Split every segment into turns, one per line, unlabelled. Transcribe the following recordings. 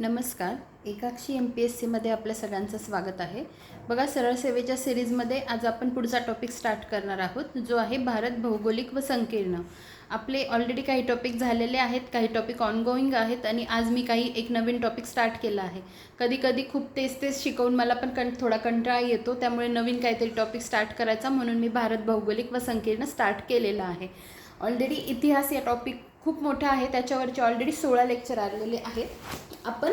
नमस्कार. एकाक्षी M P S सीमध्ये आपल्या सगळ्यांचं स्वागत आहे. बघा सरळ सेवेच्या सिरीजमध्ये आज आपण पुढचा टॉपिक स्टार्ट करणार आहोत जो आहे भारत भौगोलिक व संकीर्ण. आपले ऑलरेडी काही टॉपिक झालेले आहेत काही टॉपिक ऑनगोईंग आहेत आणि आज मी काही एक नवीन टॉपिक स्टार्ट केला आहे. कधी कधी खूप तेच तेच शिकवून मला पण कं थोडा कंटाळा येतो त्यामुळे नवीन काहीतरी टॉपिक स्टार्ट करायचा म्हणून मी भारत भौगोलिक व संकीर्ण स्टार्ट केलेला आहे. ऑलरेडी इतिहास या टॉपिक खूप मोठा आहे. त्याच्यावरचे ऑलरेडी सोळा लेक्चर आलेले आहेत. आपण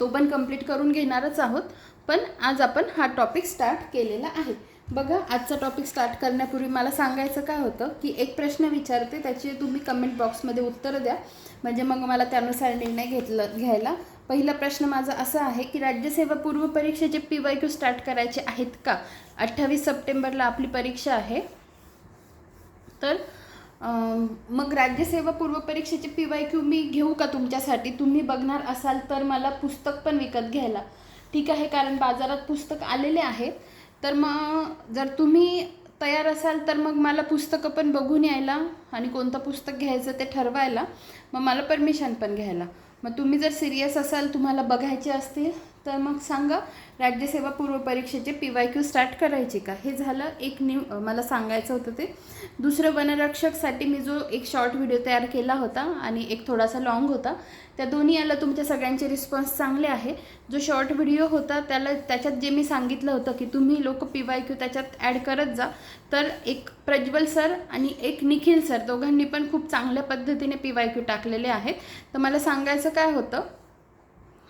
तो पण कंप्लीट करून घेणारच आहोत. पण आज आपण हा टॉपिक स्टार्ट केलेला आहे. बघा आजचा टॉपिक स्टार्ट करण्यापूर्वी मला सांगायचं काय होतं की एक प्रश्न विचारते त्याची तुम्ही कमेंट बॉक्समध्ये उत्तरं द्या. म्हणजे मग मला त्यानुसार निर्णय घेतलं घ्यायला. पहिला प्रश्न माझा असा आहे की राज्यसेवा पूर्व परीक्षेचे पी वाय क्यू स्टार्ट करायचे आहेत का? अठ्ठावीस सप्टेंबरला आपली परीक्षा आहे. तर मग राज्यसेवा पूर्व परीक्षेचे पी वाय क्यू मी घेऊ का तुमच्यासाठी? तुम्ही बघणार असाल तर मला पुस्तक पण विकत घ्यायला. ठीक आहे कारण बाजारात पुस्तक आलेले आहेत तर मग जर तुम्ही तयार असाल तर मग मला पुस्तकं पण बघून यायला आणि कोणतं पुस्तक घ्यायचं ते ठरवायला. मग मला परमिशन पण घ्यायला. मग तुम्ही जर सिरियस असाल तुम्हाला बघायचे असतील तर मग सांगा राज्यसेवा पूर्व परीक्षेचे पी वाय क्यू स्टार्ट करायचे का? हे झालं एक न्यू मला सांगायचं होतं ते. दुसरं वनरक्षकसाठी मी जो एक शॉर्ट व्हिडिओ तयार केला होता आणि एक थोडासा लॉंग होता त्या दोन्ही याला तुमच्या सगळ्यांचे रिस्पॉन्स चांगले आहे. जो शॉर्ट व्हिडिओ होता त्याला त्याच्यात जे मी सांगितलं होतं की तुम्ही लोक पी वाय क्यू त्याच्यात ॲड करत जा तर एक प्रज्वल सर आणि एक निखिल सर दोघांनी पण खूप चांगल्या पद्धतीने पी वाय क्यू टाकलेले आहेत. तर मला सांगायचं काय होतं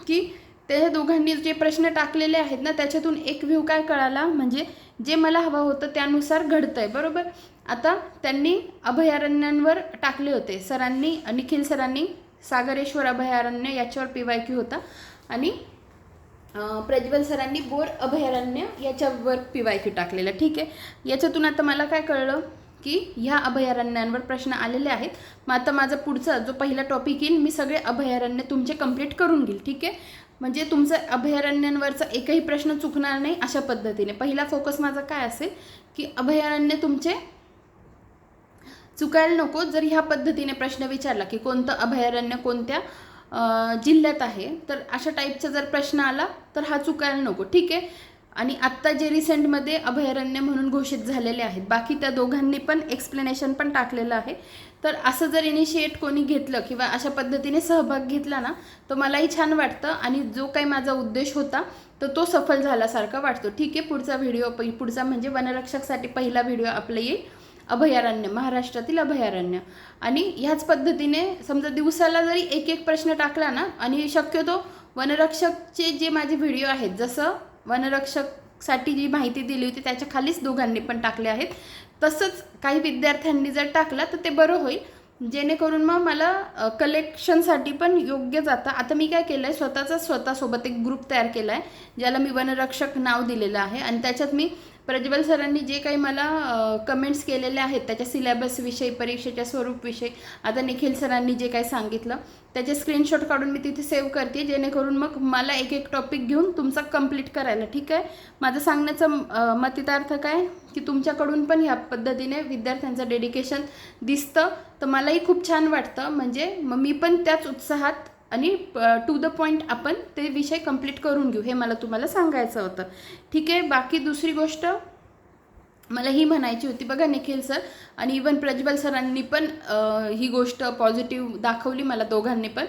की त्या दोघांनी जे प्रश्न टाकलेले आहेत ना त्याच्यातून एक व्ह्यू काय कळाला? म्हणजे जे मला हवं होतं त्यानुसार घडतं आहे बरोबर? आता त्यांनी अभयारण्यांवर टाकले होते. सरांनी निखिल सरांनी सागरेश्वर अभयारण्य याच्यावर पी वाय क्यू होता. आणि प्रज्वल सरांनी बोर अभयारण्य याच्यावर पी वाय क्यू टाकलेलं. ठीक आहे? याच्यातून आता मला काय कळलं की ह्या अभयारण्यांवर प्रश्न आलेले आहेत. मग आता माझा पुढचा जो पहिला टॉपिक येईल मी सगळे अभयारण्य तुमचे कंप्लीट करून घेईल. ठीक आहे? म्हणजे तुमचं अभयारण्यांवरचा एकही प्रश्न चुकणार नाही अशा पद्धतीने. पहिला फोकस माझा काय असेल? की अभयारण्य तुमचे चुकायला नको. जर ह्या पद्धतीने प्रश्न विचारला की कोणतं अभयारण्य कोणत्या जिल्ह्यात आहे तर अशा टाईपचा जर प्रश्न आला तर हा चुकायला नको. ठीक आहे? आणि आत्ता जे रिसेंटमध्ये अभयारण्य म्हणून घोषित झालेले आहेत बाकी त्या दोघांनी पण एक्सप्लेनेशन पण टाकलेलं आहे. तर असं जर इनिशिएट कोणी घेतलं किंवा अशा पद्धतीने सहभाग घेतला ना तर मलाही छान वाटतं आणि जो काही माझा उद्देश होता तर तो सफल झाल्यासारखा वाटतो. ठीक आहे पुढचा व्हिडिओ पुढचा म्हणजे वनरक्षकसाठी पहिला व्हिडिओ आपला येईल. अभयारण्य महाराष्ट्रातील अभयारण्य. आणि ह्याच पद्धतीने समजा दिवसाला जरी एक एक प्रश्न टाकला ना आणि शक्यतो वनरक्षकचे जे माझे व्हिडिओ आहेत जसं वनरक्षकसाठी जी माहिती दिली होती त्याच्या खालीच दोघांनी पण टाकले आहेत. तसंच काही विद्यार्थ्यांनी जर टाकला तर ते बरं होईल. जेणेकरून मग मला कलेक्शनसाठी पण योग्य जातं. आता मी काय केलं आहे स्वतःचा स्वतःसोबत एक ग्रुप तयार केला आहे ज्याला मी वनरक्षक नाव दिलेलं आहे. आणि त्याच्यात मी प्रज्वल सरांनी जे काही मला कमेंट्स केलेले आहेत त्याच्या सिलेबसविषयी परीक्षेच्या स्वरूपविषयी आता निखिल सरांनी जे काही सांगितलं त्याचे स्क्रीनशॉट काढून मी तिथे सेव्ह करते जेणेकरून मग मला एक एक टॉपिक घेऊन तुमचा कंप्लीट करायला ठीक आहे? माझं सांगण्याचा मतितार्थ काय? की तुमच्याकडून पण ह्या पद्धतीने विद्यार्थ्यांचं डेडिकेशन दिसतं. तर मलाही खूप छान वाटतं. म्हणजे मग मी पण त्याच उत्साहात आणि टू द पॉईंट आपण ते विषय कंप्लीट करून घेऊ हे मला तुम्हाला सांगायचं होतं. ठीक आहे? बाकी दुसरी गोष्ट? मला ही म्हणायची होती. बघा निखिल सर आणि इवन प्रज्वल सरांनी पण ही गोष्ट पॉझिटिव्ह दाखवली मला दोघांनी पण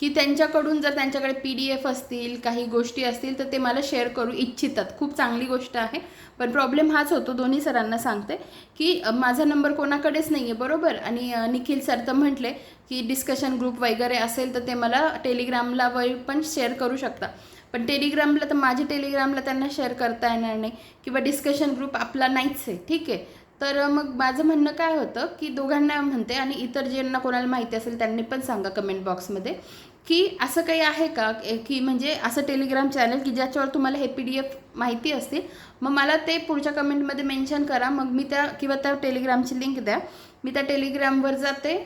की त्यांच्याकडून जर त्यांच्याकडे पी डी एफ असतील काही गोष्टी असतील तर ते मला शेअर करू इच्छितात. खूप चांगली गोष्ट आहे. पण प्रॉब्लेम हाच होतो दोन्ही सरांना सांगते की माझा नंबर कोणाकडेच नाही आहे बरोबर? आणि निखिल सर तर म्हटले की डिस्कशन ग्रुप वगैरे असेल तर ते मला टेलिग्रामला वर पण शेअर करू शकता. पण टेलिग्रामला तर माझ्या टेलिग्रामला त्यांना शेअर करता येणार नाही किंवा डिस्कशन ग्रुप आपला नाहीच आहे ठीक आहे? तर मग माझं म्हणणं काय होतं की दोघांना म्हणते आणि इतर ज्यांना कोणाला माहिती असेल त्यांनी पण सांगा कमेंट बॉक्समध्ये की असं काही आहे का? की म्हणजे असं टेलिग्राम चॅनल की ज्याच्यावर तुम्हाला हे पी डी एफ माहिती असतील मग मला ते पुढच्या कमेंटमध्ये मेन्शन करा. मग मी त्या किंवा त्या टेलिग्रामची लिंक द्या. मी त्या टेलिग्रामवर जाते.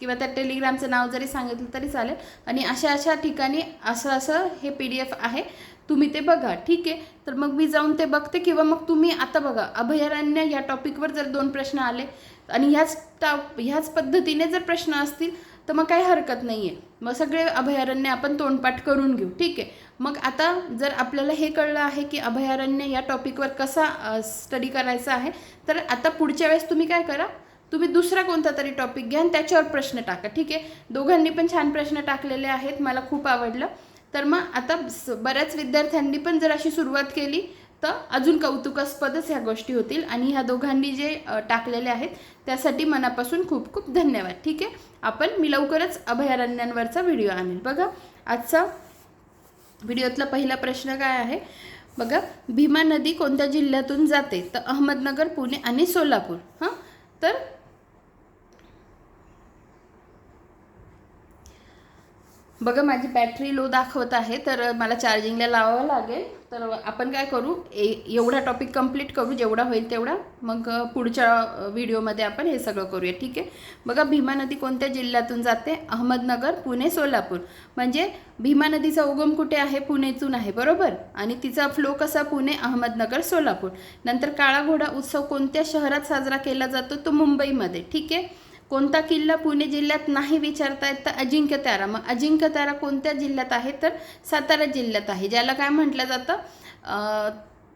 किंवा त्या टेलिग्रामचं नाव जरी सांगितलं तरी चालेल. आणि अशा अशा ठिकाणी असं असं हे पी डी एफ आहे. तुम्ही ते बघा ठीक आहे? तर मग मी जाऊन ते बघते किंवा मग तुम्ही आता बघा अभयारण्य या टॉपिकवर जर दोन प्रश्न आले आणि ह्याच टा ह्याच पद्धतीने जर प्रश्न असतील तर मग काही हरकत नाही आहे मग सगळे अभयारण्य आपण तोंडपाठ करून घेऊ ठीक आहे? मग आता जर आपल्याला हे कळलं आहे की अभयारण्य या टॉपिकवर कसा स्टडी करायचा आहे तर आता पुढच्या वेळेस तुम्ही काय करा? तुम्ही दुसरा कोणता तरी टॉपिक घ्या आणि त्याच्यावर प्रश्न टाका. ठीक आहे? दोघांनी पण छान प्रश्न टाकलेले आहेत. मला खूप आवडलं. तर मग आता स- बऱ्याच विद्यार्थ्यांनी पण जर अशी सुरुवात केली तर अजून कौतुकास्पदच ह्या गोष्टी होतील आणि ह्या दोघांनी जे टाकलेले आहेत त्यासाठी मनापासून खूप खूप धन्यवाद. ठीक आहे? आपण मी लवकरच अभयारण्यांवरचा व्हिडिओ आणेल. बघा आजचा व्हिडिओतला पहिला प्रश्न काय आहे? बघा भीमा नदी कोणत्या जिल्ह्यातून जाते? तर अहमदनगर पुणे आणि सोलापूर. हां? तर बघा माझी बॅटरी लो दाखवत आहे तर मला चार्जिंगला लावावं लागेल. तर आपण काय करू? ए एवढा टॉपिक कंप्लीट करू जेवढा होईल तेवढा. मग पुढच्या व्हिडिओमध्ये आपण हे सगळं करूया ठीक आहे? बघा भीमा नदी कोणत्या जिल्ह्यातून जाते? अहमदनगर पुणे सोलापूर. म्हणजे भीमा नदीचा उगम कुठे आहे? पुणेतून आहे बरोबर? आणि तिचा फ्लो कसा? पुणे अहमदनगर सोलापूर. नंतर काळा घोडा उत्सव कोणत्या शहरात साजरा केला जातो? तो मुंबईमध्ये ठीक आहे? कोणता किल्ला पुणे जिल्ह्यात नाही विचारता येत तर अजिंक्य तारा मग अजिंक्य तारा कोणत्या जिल्ह्यात आहे? तर सातारा जिल्ह्यात आहे ज्याला काय म्हटलं जातं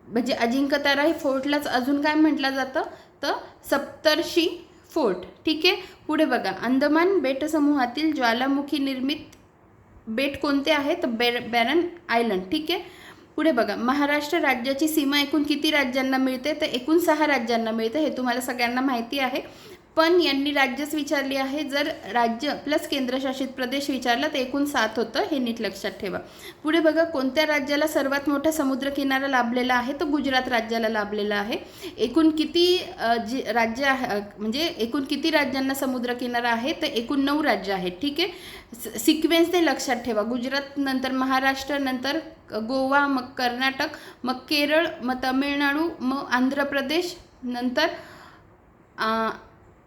म्हणजे अजिंक्य तारा हे फोर्टलाच अजून काय म्हटलं जातं? तर सप्तर्षी फोर्ट. ठीक आहे? पुढे बघा. अंदमान बेटसमूहातील ज्वालामुखी निर्मित बेट कोणते आहे तर बेर बॅरन आयलंड. ठीक आहे? पुढे बघा. महाराष्ट्र राज्याची सीमा एकूण किती राज्यांना मिळते? तर एकूण सहा राज्यांना मिळते हे तुम्हाला सगळ्यांना माहिती आहे. पण यांनी राज्यच विचारली आहे. जर राज्य प्लस केंद्रशासित प्रदेश विचारला तर एकूण सात होतं हे नीट लक्षात ठेवा. पुढे बघा कोणत्या राज्याला सर्वात मोठा समुद्रकिनारा लाभलेला आहे? तर गुजरात राज्याला लाभलेला आहे. एकूण किती जी राज्य आहे म्हणजे एकूण किती राज्यांना समुद्रकिनारा आहे? तर एकूण नऊ राज्य आहेत. ठीक आहे? सिक्वेन्स ते लक्षात ठेवा. गुजरात नंतर महाराष्ट्र नंतर गोवा मग कर्नाटक मग केरळ मग तमिळनाडू मग आंध्र प्रदेश नंतर आ,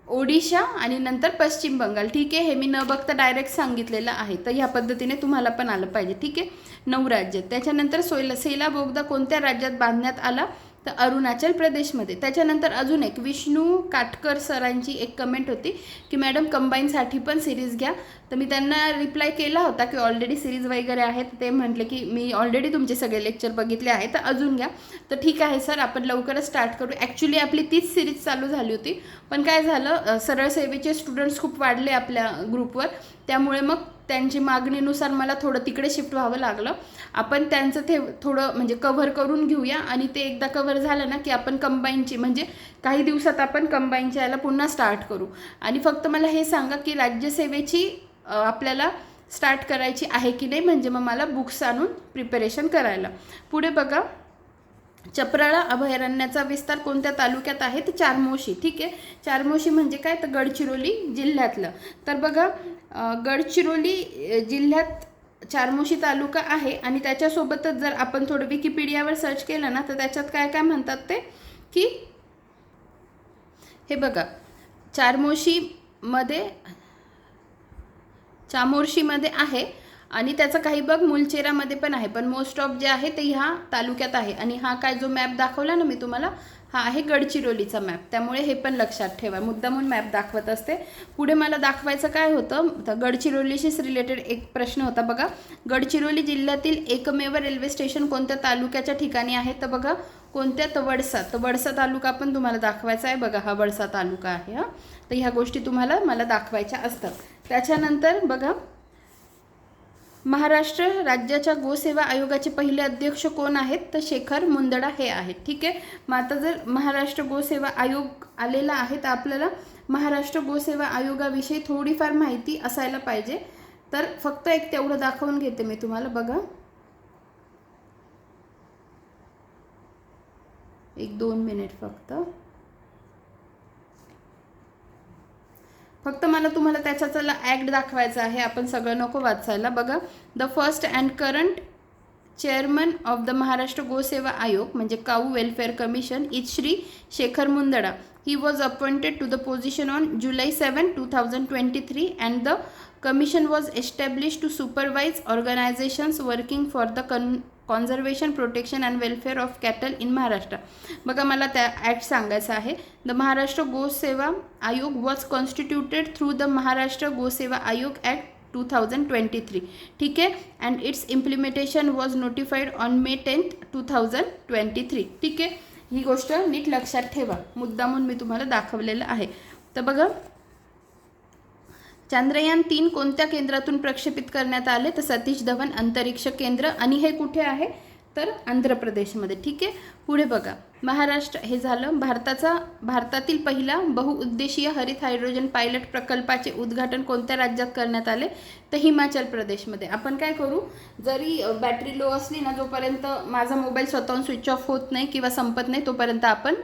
ओडिशा आणि नंतर पश्चिम बंगाल. ठीक आहे हे मी न बघता डायरेक्ट सांगितलेलं आहे. तर ह्या पद्धतीने तुम्हाला पण आलं पाहिजे. ठीक आहे? नऊ राज्य त्याच्यानंतर सोयला सेला बोगदा कोणत्या राज्यात बांधण्यात आला? तर अरुणाचल प्रदेशमध्ये. त्याच्यानंतर अजून एक विष्णू काटकर सरांची एक कमेंट होती की मॅडम कंबाईनसाठी पण सिरीज घ्या. तर मी त्यांना रिप्लाय केला होता की ऑलरेडी सिरीज वगैरे आहेत. ते म्हटले की मी ऑलरेडी तुमचे सगळे लेक्चर बघितले आहे तर अजून घ्या. तर ठीक आहे सर आपण लवकरच स्टार्ट करू. ॲक्च्युली आपली तीच सिरीज चालू झाली होती. पण काय झालं सरळ सेवेचे स्टुडंट्स खूप वाढले आपल्या ग्रुपवर त्यामुळे मग त्यांची मागणीनुसार मला थोडं तिकडे शिफ्ट व्हावं लागलं. आपण त्यांचं ते थोडं म्हणजे कव्हर करून घेऊया. आणि ते एकदा कव्हर झालं ना की आपण कंबाईनची म्हणजे काही दिवसात आपण कंबाईनच्या याला पुन्हा स्टार्ट करू. आणि फक्त मला हे सांगा की राज्यसेवेची आपल्याला स्टार्ट करायची आहे की नाही? म्हणजे मग मला बुक्स आणून प्रिपरेशन करायला. पुढे बघा. चपराळा अभयारण्याचा विस्तार कोणत्या तालुक्यात आहे? तर चारमोशी. ठीक आहे? चारमोशी म्हणजे काय? तर गडचिरोली जिल्ह्यातलं. तर बघा गडचिरोली जिल्ह्यात चारमोशी तालुका आहे आणि त्याच्यासोबतच जर आपण थोडं विकिपीडियावर सर्च केलं ना तर त्याच्यात काय काय म्हणतात ते? की हे बघा चारमोशीमध्ये चामोर्शीमध्ये आहे. आणि त्याचं काही बघ मुलचेरामध्ये पण आहे. पण मोस्ट ऑफ जे आहे ते ह्या तालुक्यात आहे. आणि हा काय जो मॅप दाखवला ना मी तुम्हाला हा आहे गडचिरोलीचा मॅप त्यामुळे हे पण लक्षात ठेवा. मुद्दामून मॅप दाखवत असते. पुढे मला दाखवायचं काय होतं तर गडचिरोलीशीच रिलेटेड एक प्रश्न होता बघा. गडचिरोली जिल्ह्यातील एकमेव रेल्वे स्टेशन कोणत्या तालुक्याच्या ठिकाणी आहे? तर बघा कोणत्या? तर वडसा. तर वडसा तालुका पण तुम्हाला दाखवायचा आहे. बघा हा वडसा तालुका आहे हा. तर ह्या गोष्टी तुम्हाला मला दाखवायच्या असतात. त्याच्यानंतर बघा महाराष्ट्र राज्याच्या गोसेवा आयोगाचे पहिले अध्यक्ष कोण आहेत? तर शेखर मुंदडा हे आहेत. ठीक आहे? मग आता जर महाराष्ट्र गोसेवा आयोग आलेला आहे तर आपल्याला महाराष्ट्र गोसेवा आयोगाविषयी थोडीफार माहिती असायला पाहिजे. तर फक्त एक तेवढं दाखवून घेते मी तुम्हाला. बघा. एक दोन मिनिट फक्त. फक्त मला तुम्हाला त्याच्यातला ॲक्ट दाखवायचा आहे. आपण सगळं नको वाचायला. बघा the first and current chairman of the Maharashtra Goseva Aayog म्हणजे cow welfare commission is Shri Shekhar Mundada he was appointed to the position on July seven two thousand twenty three and the commission was establish to supervise organisations working for the con conservation protection and welfare of cattle in Maharashtra बघा मला त्या act सांगायचं आहे. The Maharashtra Goseva Aayog was constituted through the Maharashtra Goseva Aayog act two thousand twenty three ठीक आहे? And its implementation was notified on May tenth two thousand twenty three ठीक आहे? ही गोष्ट नीट लक्षात ठेवा. मुद्दामून मी तुम्हाला दाखवलेलं आहे. तर बघा चांद्रयान तीन कोणत्या केंद्रातून प्रक्षेपित करण्यात आले? तर सतीश धवन अंतरिक्ष केंद्र. आणि हे कुठे आहे? तर आंध्र प्रदेशमध्ये ठीक आहे? पुढे बघा. महाराष्ट्र. हे झालं भारताचा भारतातील पहिला बहुउद्देशीय हरित हायड्रोजन पायलट प्रकल्पाचे उद्घाटन कोणत्या राज्यात करण्यात आले? तर हिमाचल प्रदेशमध्ये. आपण काय करू? जरी बॅटरी लो असली ना जोपर्यंत माझा मोबाईल स्वतःहून स्विच ऑफ होत नाही किंवा संपत नाही तोपर्यंत आपण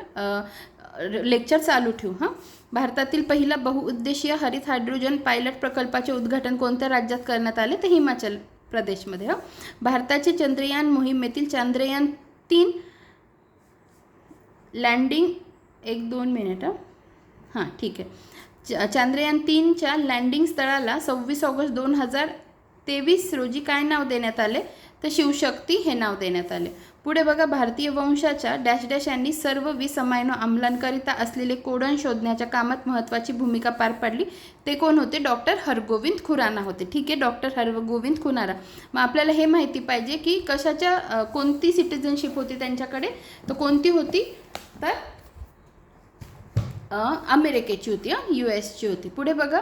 लेक्चर चालू ठेवू हां? भारतातील पहिला बहुउद्देशीय हरित हायड्रोजन पायलट प्रकल्पाचे उद्घाटन कोणत्या राज्यात करण्यात आले? तर हिमाचल प्रदेशमध्ये हो? भारताचे चंद्रयान मोहिमेतील चांद्रयान तीन लँडिंग एक दोन मिनिट हां? ठीक आहे. च चांद्रयान तीनच्या लँडिंग स्थळाला सव्वीस ऑगस्ट दोन हजार तेवीस रोजी काय नाव देण्यात आले? तर शिवशक्ती हे नाव देण्यात आले. पुढे बघा भारतीय वंशाच्या डॅश डॅश यांनी सर्व वीस अमायनो असलेले कोडण शोधण्याच्या कामात महत्त्वाची भूमिका पार पाडली. ते कोण होते? डॉक्टर हरगोविंद खुराना होते. ठीक आहे डॉक्टर हरगोविंद खुराना. मग आपल्याला हे माहिती पाहिजे की कशाच्या कोणती सिटिझनशिप होती त्यांच्याकडे? तर कोणती होती? तर अमेरिकेची होती हां यू एसची होती. पुढे बघा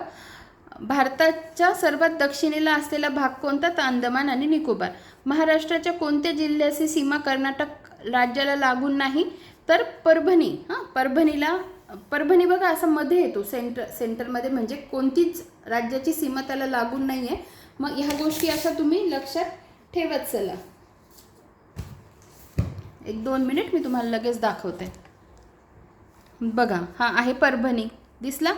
भारताच्या सर्वात दक्षिणेला असलेला भाग कोणता? तर अंदमान आणि निकोबार. महाराष्ट्राच्या कोणत्या जिल्ह्याची सीमा कर्नाटक राज्याला लागून नाही? तर परभणी. हां परभणीला परभणी बघा असं मध्ये येतो. सेंटर सेंटरमध्ये म्हणजे कोणतीच राज्याची सीमा त्याला लागून नाही आहे मग ह्या गोष्टी अशा तुम्ही लक्षात ठेवत चला. एक दोन मिनिट मी तुम्हाला लगेच दाखवते. बघा हा आहे परभणी. दिसला?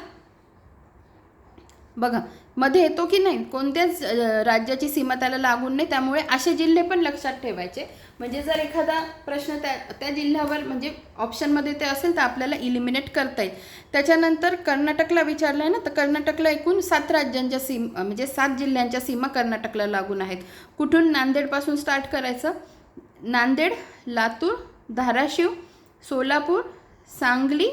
बघा मध्ये येतो की नाही कोणत्याच राज्याची सीमा त्याला लागून नाही त्यामुळे असे जिल्हे पण लक्षात ठेवायचे. म्हणजे जर एखादा प्रश्न त्या त्या जिल्ह्यावर म्हणजे ऑप्शनमध्ये ते असेल तर आपल्याला इलिमिनेट करता येईल. त्याच्यानंतर कर्नाटकला विचारलं आहे ना तर कर्नाटकला एकूण सात राज्यांच्या सीम म्हणजे सात जिल्ह्यांच्या सीमा कर्नाटकला लागून आहेत. कुठून नांदेडपासून स्टार्ट करायचं? नांदेड लातूर धाराशिव सोलापूर सांगली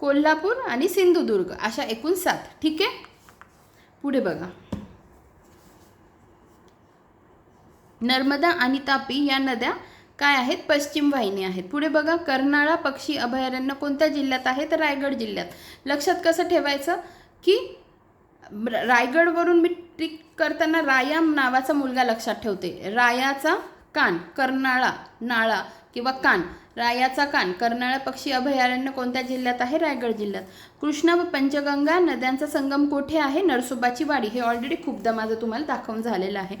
कोल्हापूर आणि सिंधुदुर्ग अशा एकूण सात. ठीक आहे? पुढे बघा. नर्मदा आणि तापी या नद्या काय आहेत? पश्चिम वाहिनी आहेत. पुढे बघा कर्नाळा पक्षी अभयारण्य कोणत्या जिल्ह्यात आहे तर रायगड जिल्ह्यात. लक्षात कसं ठेवायचं? की रायगडवरून मी ट्रिक करताना रायाम नावाचा मुलगा लक्षात ठेवते. रायाचा कान कर्नाळा नाळा किंवा कान. रायाचा कान. कर्नाळा पक्षी अभयारण्य कोणत्या जिल्ह्यात आहे? रायगड जिल्ह्यात. कृष्णा व पंचगंगा नद्यांचा संगम कोठे आहे? नरसोबाची वाडी. हे ऑलरेडी खूपदा माझं तुम्हाला दाखवून झालेलं आहे.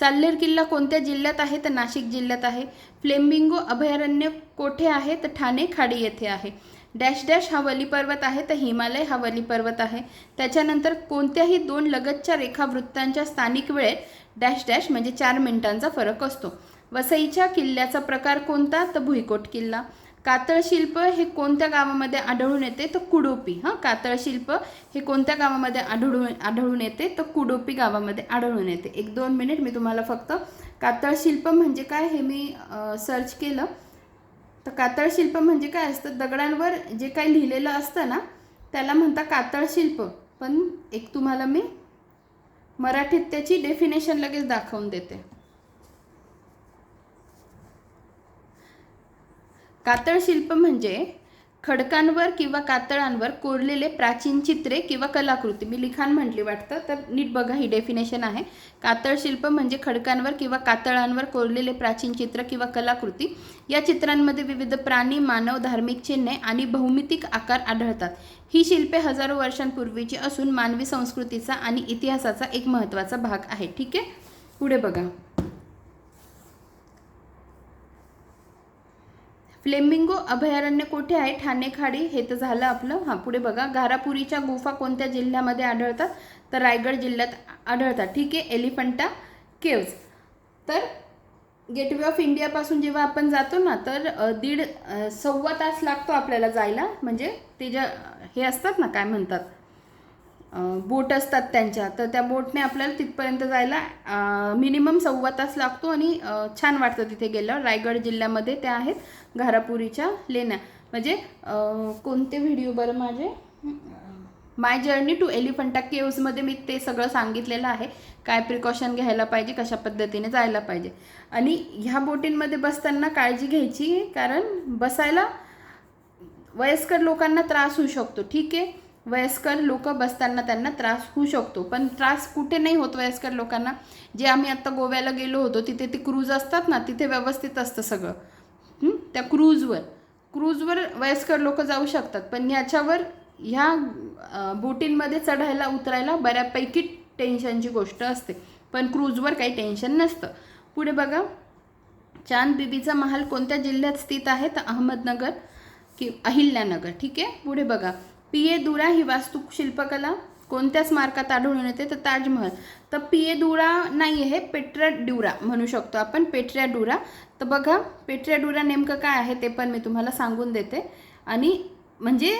साल्लेर किल्ला कोणत्या जिल्ह्यात आहे? तर नाशिक जिल्ह्यात आहे. फ्लेमिंगो अभयारण्य कोठे आहे? तर ठाणे खाडी येथे आहे. डॅश डॅश हा वली पर्वत आहे. तर हिमालय हा वली पर्वत आहे. त्याच्यानंतर कोणत्याही दोन लगतच्या रेखावृत्तांच्या स्थानिक वेळेत डॅश डॅश म्हणजे चार मिनिटांचा फरक असतो. वसईच्या किल्ल्याचा प्रकार कोणता? तर भुईकोट किल्ला. कातळ शिल्प हे कोणत्या गावामध्ये आढळून येते? तर कुडोपी. हां कातळ शिल्प हे कोणत्या गावामध्ये आढळून आढळून येते? तर कुडोपी गावामध्ये आढळून येते. एक दोन मिनिट मी तुम्हाला फक्त कातळ शिल्प म्हणजे काय हे मी सर्च केलं. तर कातळ शिल्प म्हणजे काय असतं? दगडांवर जे काही लिहिलेलं असतं ना त्याला म्हणतात कातळ शिल्प. पण एक तुम्हाला मी मराठीत त्याची डेफिनेशन लगेच दाखवून देते. कातळ शिल्प म्हणजे खडकांवर किंवा कातळांवर कोरलेले प्राचीन चित्रे किंवा कलाकृती. मी लिखाण म्हटली वाटतं तर नीट बघा ही डेफिनेशन आहे. कातळ शिल्प म्हणजे खडकांवर किंवा कातळांवर कोरलेले प्राचीन चित्र किंवा कलाकृती. या चित्रांमध्ये विविध प्राणी मानव धार्मिक चिन्हे आणि भौमितिक आकार आढळतात. ही शिल्पे हजारो वर्षांपूर्वीची असून मानवी संस्कृतीचा आणि इतिहासाचा एक महत्त्वाचा भाग आहे. ठीक आहे? पुढे बघा. फ्लेमिंगो अभयारण्य कुठे आहे? ठाणे खाडी हे तर झालं आपलं. हां पुढे बघा. घारापुरीच्या गुफा कोणत्या जिल्ह्यामध्ये आढळतात? तर रायगड जिल्ह्यात आढळतात. ठीक आहे. एलिफंटा केव्ज. तर गेटवे ऑफ इंडियापासून जेव्हा आपण जातो ना तर दीड सव्वा तास लागतो आपल्याला जायला. म्हणजे ते ज्या हे असतात ना काय म्हणतात? बोट असतात त्यांच्या तर त्या बोटने आपल्याला तिथपर्यंत जायला मिनिमम सव्वा तास लागतो आणि छान वाटतं तिथे गेल्यावर. रायगड जिल्ह्यामध्ये त्या आहेत घारापुरीच्या लेण्या. म्हणजे कोणते व्हिडिओ बरं माझे? माय जर्नी टू एलिफंटा केव्समध्ये मी ते सगळं सांगितलेलं आहे. काय प्रिकॉशन घ्यायला पाहिजे कशा पद्धतीने जायला पाहिजे. आणि ह्या बोटींमध्ये बसताना काळजी घ्यायची कारण बसायला वयस्कर लोकांना त्रास होऊ शकतो. ठीक आहे? वयस्कर लोक बसताना त्यांना त्रास होऊ शकतो. पण त्रास कुठे नाही होत वयस्कर लोकांना. जे आम्ही आत्ता गोव्याला गेलो होतो तिथे ते क्रूज असतात ना तिथे व्यवस्थित असतं सगळं. त्या क्रूजवर. क्रूजवर वयस्कर लोक जाऊ शकतात. पण याच्यावर ह्या बोटींमध्ये चढायला उतरायला बऱ्यापैकी टेन्शनची गोष्ट असते. पण क्रूजवर काही टेन्शन नसतं. पुढे बघा. चांद बीबीचा महाल कोणत्या जिल्ह्यात स्थित आहे? तर अहमदनगर की अहिल्यानगर. ठीक आहे? पुढे बघा. पी ए दुरा ही वास्तुशिल्पकला कोणत्या स्मारकात आढळून येते तर ताजमहल. तर पी ए दुरा नाही आहे पेट्रा ड्युरा म्हणू शकतो आपण पेट्र्या डुरा. तर बघा पेट्र्या डुरा नेमकं काय आहे ते पण मी तुम्हाला सांगून देते. आणि म्हणजे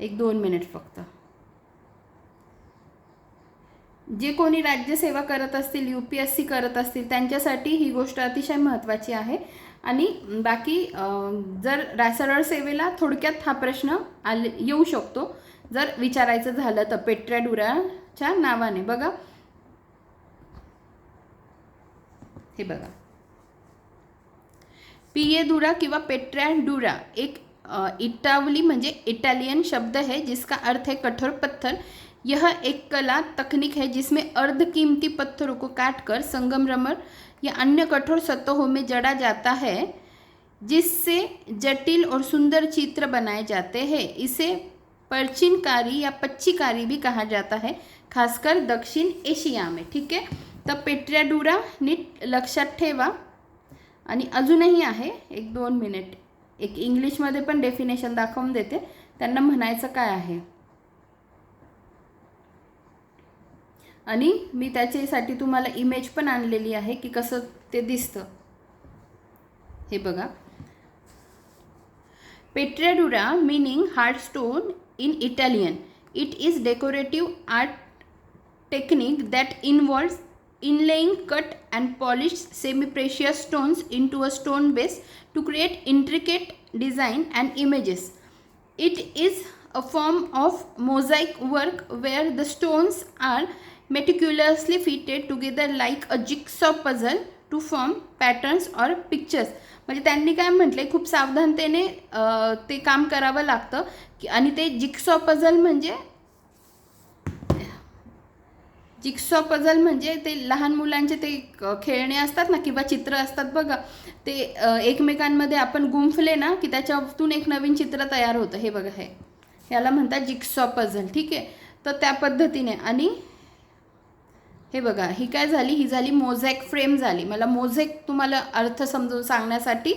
एक दोन मिनिट फक्त. जे कोणी राज्यसेवा करत असतील यू पी एस सी करत असतील त्यांच्यासाठी ही गोष्ट अतिशय महत्त्वाची आहे. आणि बाकी जर रा- सरळ सेवेला थोडक्यात हा प्रश्न आले येऊ शकतो. जर विचारायचं झालं तर पेट्राडुराच्या नावाने. बघा. हे बघा. पिएदुरा किंवा पेट्रॅडुरा एक इटावली म्हणजे इटालियन शब्द है जिसका अर्थ है कठोर पत्थर. यह एक कला तकनीक है जिसमें अर्ध कीमती पत्थरों को काटकर संगमरमर या अन्य कठोर सतहों में जड़ा जाता है, जिससे जटिल और सुंदर चित्र बनाए जाते हैं। इसे परचिनकारी या पच्चीकारी भी कहा जाता है, खासकर दक्षिण एशिया में, ठीक आहे तर पेट्रॅडुरा नीट लक्षात ठेवा आणि अजूनही आहे, एक दोन मिनिट. एक इंग्लिशमध्ये पण डेफिनेशन दाखवून देते. त्यांना म्हणायचं काय आहे? आणि मी त्याच्यासाठी तुम्हाला इमेज पण आणलेली आहे की कसं ते दिसतं. हे बघा. Pietra dura meaning hard stone in Italian it is decorative art technique that involves inlaying cut and polish semi precious stones into a stone base to create intricate design and images it is a form of mosaic work where the stones are meticulously fitted together like a jigsaw puzzle to form patterns or pictures. म्हणजे त्यांनी काय म्हटलंय खूप सावधानतेने ते काम करावं लागतं. की आणि ते जिक्सॉ पझल म्हणजे जिक्सॉ पझल म्हणजे ते लहान मुलांचे ते क- खेळणे असतात ना किंवा चित्र असतात बघा. ते एकमेकांमध्ये आपण गुंफले ना की त्याच्यातून एक नवीन चित्र तयार होतं. हे बघा हे. याला म्हणतात जिक्सॉ पझल ठीक आहे? तर त्या पद्धतीने. आणि हे बघा ही काय झाली? ही झाली मोझॅक फ्रेम झाली. मला मोझॅक तुम्हाला अर्थ समजून सांगण्यासाठी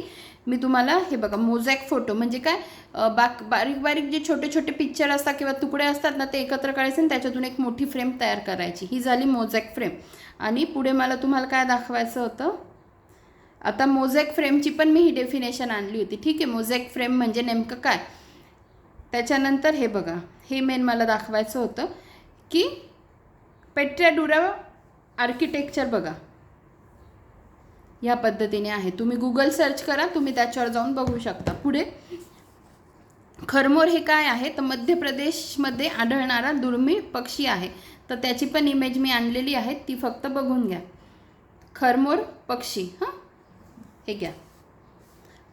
मी तुम्हाला हे बघा मोझॅक फोटो. म्हणजे काय? बाक बारीक बारीक जे छोटे छोटे पिक्चर असतात किंवा तुकडे असतात ना ते एकत्र करायचे आणि त्याच्यातून एक मोठी फ्रेम तयार करायची. ही झाली मोझॅक फ्रेम. आणि पुढे मला तुम्हाला काय दाखवायचं होतं? आता मोझॅक फ्रेमची पण मी ही डेफिनेशन आणली होती. ठीक आहे मोझॅक फ्रेम म्हणजे नेमकं काय? त्याच्यानंतर हे बघा हे मेन मला दाखवायचं होतं की पेट्रॅडुरा आर्किटेक्चर बघा. ह्या पद्धतीने आहे. तुम्ही गुगल सर्च करा तुम्ही त्याच्यावर जाऊन बघू शकता. पुढे खरमोर हे काय आहे? तर मध्य प्रदेशमध्ये आढळणारा दुर्मिळ पक्षी आहे. तर त्याची पण इमेज मी आणलेली आहे. ती फक्त बघून घ्या. खरमोर पक्षी हां? हे घ्या.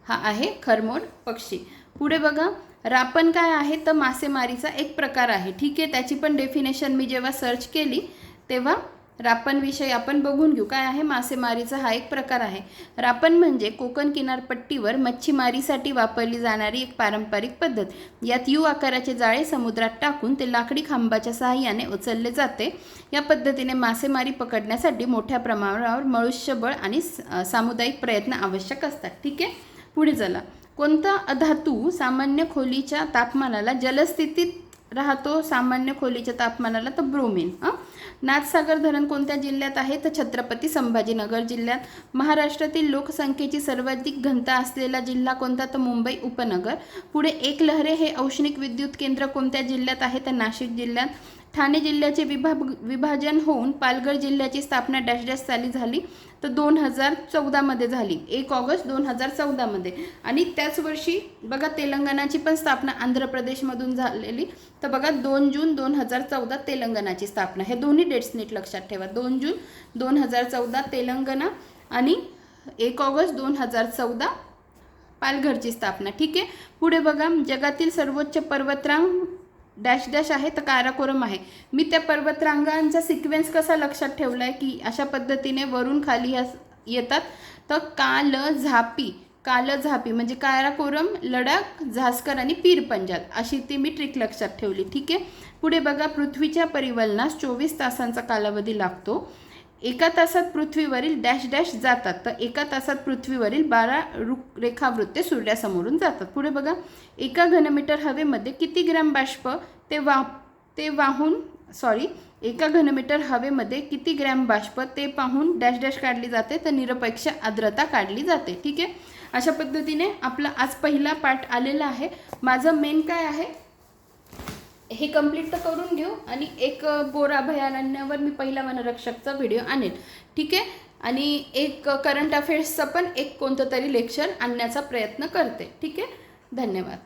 हा आहे खरमोर पक्षी. पुढे बघा रापण काय आहे? तर मासेमारीचा एक प्रकार आहे. ठीक आहे त्याची पण डेफिनेशन मी जेव्हा सर्च केली तेव्हा रापणविषयी आपण बघून घेऊ. काय आहे? मासेमारीचा हा एक प्रकार आहे. रापण म्हणजे कोकण किनारपट्टीवर मच्छीमारीसाठी वापरली जाणारी एक पारंपरिक पद्धत. यात यू आकाराचे जाळे समुद्रात टाकून ते लाकडी खांबाच्या सहाय्याने उचलले जाते. या पद्धतीने मासेमारी पकडण्यासाठी मोठ्या प्रमाणावर मनुष्यबळ आणि स- सामुदायिक प्रयत्न आवश्यक असतात. ठीक आहे? पुढे चला. कोणता धातू सामान्य खोलीच्या तापमानाला जलस्थितीत राहतो सामान्य खोलीच्या तापमानाला तर ब्रोमिन हां नाथसागर धरण कोणत्या जिल्ह्यात आहे? तर छत्रपती संभाजीनगर जिल्ह्यात. महाराष्ट्रातील लोकसंख्येची सर्वाधिक घनता असलेला जिल्हा कोणता? तर मुंबई उपनगर. पुढे एकलहरे हे औष्णिक विद्युत केंद्र कोणत्या जिल्ह्यात आहे? तर नाशिक जिल्ह्यात. ठाणे जिल्ह्याचे विभाग विभाजन होऊन पालघर जिल्ह्याची स्थापना डॅश डॅश साली झाली. तर दोन हजार चौदामध्ये झाली. एक ऑगस्ट दोन हजार चौदामध्ये. आणि त्याच वर्षी बघा तेलंगणाची पण स्थापना आंध्र प्रदेशमधून झालेली. तर बघा दोन जून दोन हजार चौदा तेलंगणाची स्थापना. हे दोन्ही डेट्स नीट लक्षात ठेवा. दोन जून दोन हजार चौदा तेलंगणा आणि एक ऑगस्ट दोन हजार चौदा पालघरची स्थापना. ठीक आहे? पुढे बघा जगातील सर्वोच्च पर्वतरांग डॅश डॅश आहे तर काराकोरम आहे. मी त्या पर्वतरांगांचा सिक्वेन्स कसा लक्षात ठेवला आहे की अशा पद्धतीने वरून खाली ह्या येतात? तर काल झापी काल झापी म्हणजे काराकोरम लडाख झास्कर आणि पीर पंजाल अशी ती मी ट्रिक लक्षात ठेवली. ठीक आहे? पुढे बघा पृथ्वीच्या परिवलनास चोवीस तासांचा कालावधी लागतो. एका तासात पृथ्वीवरील डॅश डॅश जातात. तर एका तासात पृथ्वीवरील बारा रु रेखावृत्ते सूर्यासमोरून जातात. पुढे बघा. एका घनमीटर हवेमध्ये किती ग्रॅम बाष्प? ते वा ते वाहून सॉरी एका घनमीटर हवेमध्ये किती ग्रॅम बाष्प? ते पाहून डॅश डॅश काढली जाते. तर निरपेक्ष आर्द्रता काढली जाते. ठीक आहे? अशा पद्धतीने आपला आज पहिला पाठ आलेला आहे. माझं मेन काय आहे? हे कंप्लीट तर करून घेऊ आणि एक बोरा अभयारण्यावर मी पहिला वनरक्षकचा व्हिडिओ आणेन. ठीक आहे? आणि एक करंट अफेअर्सचं पण एक कोणतं तरी लेक्चर आणण्याचा प्रयत्न करते. ठीक आहे? धन्यवाद.